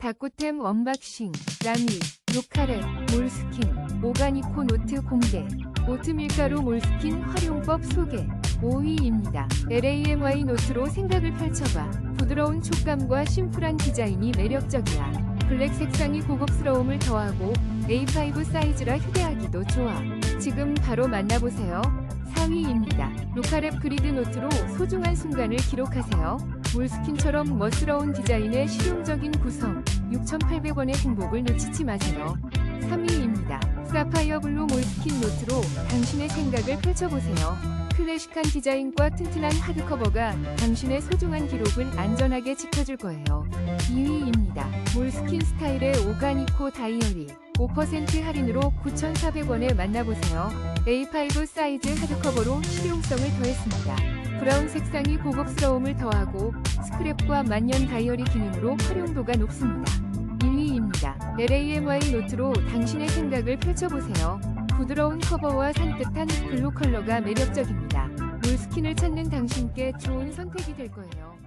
다꾸템 언박싱, 라미, 루카레, 몰스킨, 오가니코 노트 공개, 오트밀가루 몰스킨 활용법 소개. 5위입니다. LAMY 노트로 생각을 펼쳐봐. 부드러운 촉감과 심플한 디자인이 매력적이야. 블랙 색상이 고급스러움을 더하고 A5 사이즈라 휴대하기도 좋아. 지금 바로 만나보세요. 4위입니다. 루카랩 그리드 노트로 소중한 순간을 기록하세요. 몰스킨처럼 멋스러운 디자인의 실용적인 구성, 6,800원의 행복을 놓치지 마세요. 3위입니다. 사파이어 블루 몰스킨 노트로 당신의 생각을 펼쳐보세요. 클래식한 디자인과 튼튼한 하드커버가 당신의 소중한 기록을 안전하게 지켜줄 거예요. 2위입니다. 몰스킨 스타일의 오가니코 다이어리 5% 할인으로 9,400원에 만나보세요. A5 사이즈 하드커버로 실용성을 더했습니다. 브라운 색상이 고급스러움을 더하고 스크랩과 만년 다이어리 기능으로 활용도가 높습니다. 1위입니다. LAMY 노트로 당신의 생각을 펼쳐보세요. 부드러운 커버와 산뜻한 블루 컬러가 매력적입니다. 몰스킨을 찾는 당신께 좋은 선택이 될 거예요.